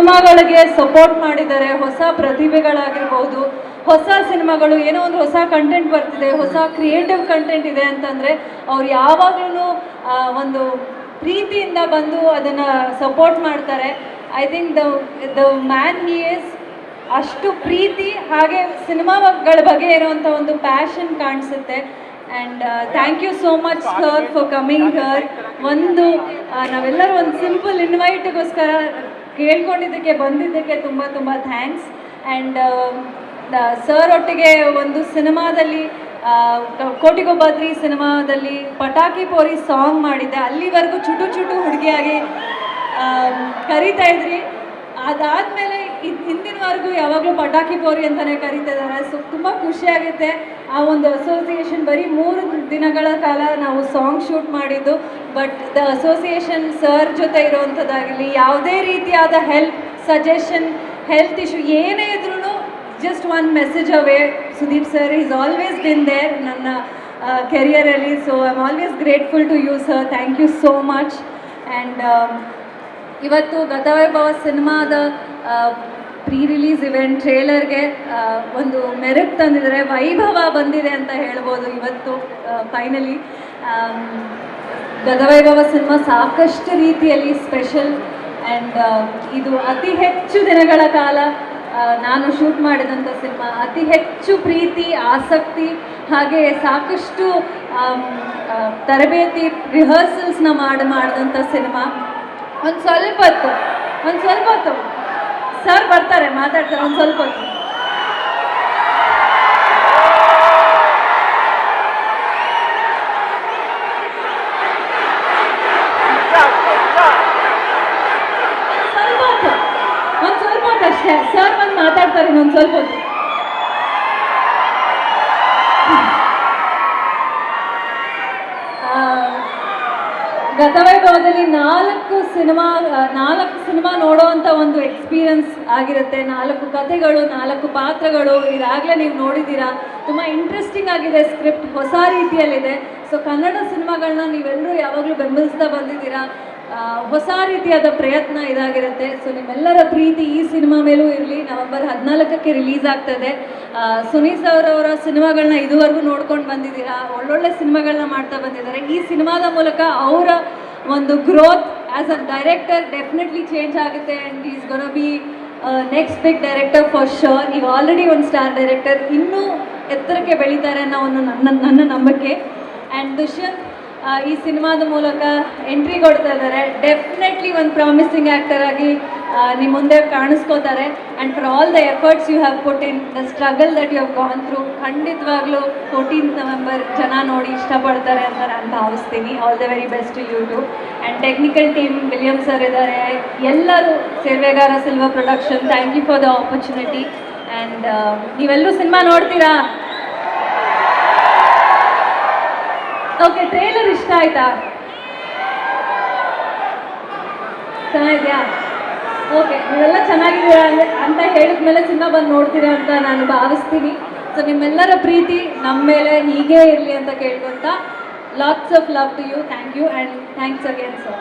ಸಿನಿಮಾಗಳಿಗೆ ಸಪೋರ್ಟ್ ಮಾಡಿದ್ದಾರೆ ಹೊಸ ಪ್ರತಿಭೆಗಳಾಗಿರ್ಬೋದು. ಹೊಸ ಸಿನಿಮಾಗಳು ಏನೋ ಒಂದು ಹೊಸ ಕಂಟೆಂಟ್ ಬರ್ತಿದೆ, ಹೊಸ ಕ್ರಿಯೇಟಿವ್ ಕಂಟೆಂಟ್ ಇದೆ ಅಂತಂದರೆ ಅವ್ರು ಯಾವಾಗಲೂ ಒಂದು ಪ್ರೀತಿಯಿಂದ ಬಂದು ಅದನ್ನು ಸಪೋರ್ಟ್ ಮಾಡ್ತಾರೆ. I think the the man he is ಅಷ್ಟು ಪ್ರೀತಿ ಹಾಗೆ ಸಿನಿಮಾಗಳ ಬಗ್ಗೆ ಇರುವಂಥ ಒಂದು ಪ್ಯಾಷನ್ ಕಾಣಿಸುತ್ತೆ. And thank you so much sir for coming here ಒಂದು ನಾವೆಲ್ಲರೂ ಒಂದು ಸಿಂಪಲ್ ಇನ್ವೈಟ್ಗೋಸ್ಕರ ಕೇಳ್ಕೊಂಡಿದ್ದಕ್ಕೆ, ಬಂದಿದ್ದಕ್ಕೆ ತುಂಬ ತುಂಬ ಥ್ಯಾಂಕ್ಸ್ ಆ್ಯಂಡ್ ಸರ್ ಒಟ್ಟಿಗೆ ಒಂದು ಸಿನಿಮಾದಲ್ಲಿ ಕೋಟಿಗೊಬ್ಬಾದ್ರಿ ಸಿನಿಮಾದಲ್ಲಿ ಪಟಾಕಿ ಪೋರಿ ಸಾಂಗ್ ಮಾಡಿದ್ದೆ. ಅಲ್ಲಿವರೆಗೂ ಚುಟು ಚುಟು ಹುಡುಗಿಯಾಗಿ ಕರೀತಾ ಇದ್ರಿ. ಅದಾದಮೇಲೆ ಹಿಂದಿನವರೆಗೂ ಯಾವಾಗಲೂ ಪಟಾಕಿ ಪೋರಿ ಅಂತಲೇ ಕರೀತಿದ್ದಾರೆ. ಸೊ ತುಂಬ ಖುಷಿಯಾಗುತ್ತೆ ಆ ಒಂದು ಅಸೋಸಿಯೇಷನ್ ಬರೀ ಮೂರು ದಿನಗಳ ಕಾಲ ನಾವು ಸಾಂಗ್ ಶೂಟ್ ಮಾಡಿದ್ದು. ಬಟ್ ದ ಅಸೋಸಿಯೇಷನ್ ಸರ್ ಜೊತೆ ಇರುವಂಥದ್ದಾಗಲಿ ಯಾವುದೇ ರೀತಿಯಾದ ಹೆಲ್ಪ್ ಸಜೆಷನ್ ಹೆಲ್ತ್ ಇಶ್ಯೂ ಏನೇ ಇದ್ರೂ just one message away Sudeep sir is always been there ನನ್ನ ಕೆರಿಯರಲ್ಲಿ so I am always grateful to you sir thank you so much and ಇವತ್ತು ಗತವೈಭವ ಸಿನಿಮಾದ pre release event, ಟ್ರೇಲರ್ಗೆ ಒಂದು ಮೆರಕ್ ತಂದಿದ್ದಾರೆ. ವೈಭವ ಬಂದಿದೆ ಅಂತ ಹೇಳ್ಬೋದು ಇವತ್ತು ಫೈನಲಿ ಗದವೈಭವ ಸಿನಿಮಾ ಸಾಕಷ್ಟು ರೀತಿಯಲ್ಲಿ ಸ್ಪೆಷಲ್ ಆ್ಯಂಡ್ ಇದು ಅತಿ ಹೆಚ್ಚು ದಿನಗಳ ಕಾಲ ನಾನು ಶೂಟ್ ಮಾಡಿದಂಥ ಸಿನಿಮಾ ಅತಿ ಹೆಚ್ಚು ಪ್ರೀತಿ, ಆಸಕ್ತಿ, ಹಾಗೆ ಸಾಕಷ್ಟು ತರಬೇತಿ ರಿಹರ್ಸಲ್ಸ್ನ ಮಾಡಿ ಮಾಡಿದಂಥ ಸಿನಿಮಾ ಒಂದು ಸ್ವಲ್ಪ ಹೊತ್ತು, ಒಂದು ಸ್ವಲ್ಪ ಹೊತ್ತು. ಸರ್ ಬರ್ತಾರೆ ಮಾತಾಡ್ತಾರೆ ಒಂದು ಸ್ವಲ್ಪ ಅಷ್ಟೇ. ಸರ್ ಬಂದು ಮಾತಾಡ್ತಾರೆ ಇನ್ನೊಂದು ಸ್ವಲ್ಪ ಹೊತ್ತು. ಗತವೈಭವದಲ್ಲಿ ನಾಲ್ಕು ಸಿನಿಮಾ ನಾಲ್ಕು ಸಿನಿಮಾ ನೋಡೋವಂಥ ಒಂದು ಎಕ್ಸ್ಪೀರಿಯನ್ಸ್ ಆಗಿರುತ್ತೆ. ನಾಲ್ಕು ಕಥೆಗಳು, ನಾಲ್ಕು ಪಾತ್ರಗಳು, ಇದಾಗಲೇ ನೀವು ನೋಡಿದ್ದೀರಾ? ತುಂಬ ಇಂಟ್ರೆಸ್ಟಿಂಗ್ ಆಗಿದೆ ಸ್ಕ್ರಿಪ್ಟ್, ಹೊಸ ರೀತಿಯಲ್ಲಿದೆ. ಸೊ ಕನ್ನಡ ಸಿನಿಮಾಗಳನ್ನ ನೀವೆಲ್ಲರೂ ಯಾವಾಗಲೂ ಬೆಂಬಲಿಸ್ತಾ ಬಂದಿದ್ದೀರಾ? ಹೊಸ ರೀತಿಯಾದ ಪ್ರಯತ್ನ ಇದಾಗಿರುತ್ತೆ. ಸೊ ನಿಮ್ಮೆಲ್ಲರ ಪ್ರೀತಿ ಈ ಸಿನಿಮಾ ಮೇಲೂ ಇರಲಿ. ನವೆಂಬರ್ ಹದಿನಾಲ್ಕಕ್ಕೆ ರಿಲೀಸ್ ಆಗ್ತದೆ. ಸುನೀಲ್ ಸರ್ ಅವರ ಸಿನಿಮಾಗಳನ್ನ ಇದುವರೆಗೂ ನೋಡ್ಕೊಂಡು ಬಂದಿದ್ದೀರಾ? ಒಳ್ಳೊಳ್ಳೆ ಸಿನಿಮಾಗಳನ್ನ ಮಾಡ್ತಾ ಬಂದಿದ್ದಾರೆ. ಈ ಸಿನಿಮಾದ ಮೂಲಕ ಅವರ ಒಂದು growth as a director definitely change ಆಗುತ್ತೆ and is gonna be next big director for sure ಈಗ ಆಲ್ರೆಡಿ ಒಂದು ಸ್ಟಾರ್ ಡೈರೆಕ್ಟರ್ ಇನ್ನೂ ಎತ್ತರಕ್ಕೆ ಬೆಳೀತಾರೆ ಅನ್ನೋ ಒಂದು ನನ್ನ ನನ್ನ ನಂಬಿಕೆ. ಆ್ಯಂಡ್ ದುಷ್ಯಂತ್ ಆ, ಈ ಸಿನಿಮಾದ ಮೂಲಕ ಎಂಟ್ರಿ ಕೊಡ್ತಾ ಇದ್ದಾರೆ. ಡೆಫಿನೆಟ್ಲಿ ಒಂದು ಪ್ರಾಮಿಸಿಂಗ್ ಆ್ಯಕ್ಟರ್ ಆಗಿ ನಿಮ್ಮ ಮುಂದೆ ಕಾಣಿಸ್ಕೋತಾರೆ. And for all the efforts you have put in the struggle that you have gone through ಖಂಡಿತವಾಗ್ಲೂ ಫೋರ್ಟೀನ್ತ್ ನವೆಂಬರ್ ಜನ ನೋಡಿ ಇಷ್ಟಪಡ್ತಾರೆ ಅಂತ ನಾನು ಭಾವಿಸ್ತೀನಿ. All the very best you too and technical team William sir ಇದ್ದಾರೆ. ಎಲ್ಲರೂ ಸೇವೆಗಾರ Silva production thank you for the opportunity and ನೀವೆಲ್ಲರೂ ಸಿನಿಮಾ ನೋಡ್ತೀರಾ? ಓಕೆ ಟ್ರೇಲರ್ ಇಷ್ಟ ಆಯ್ತಾ? ಚೆನ್ನಾಗಿದೆಯಾ? ಓಕೆ ನೀವೆಲ್ಲ ಚೆನ್ನಾಗಿದ್ದೀರಾ ಅಂತ ಹೇಳಿದ್ಮೇಲೆ ಸಿನಿಮಾ ಬಂದು ನೋಡ್ತೀರಾ ಅಂತ ನಾನು ಭಾವಿಸ್ತೀನಿ. ಸೊ ನಿಮ್ಮೆಲ್ಲರ ಪ್ರೀತಿ ನಮ್ಮ ಮೇಲೆ ಹೀಗೇ ಇರಲಿ ಅಂತ ಕೇಳ್ಕೊತ lots of love to you thank you and thanks again sir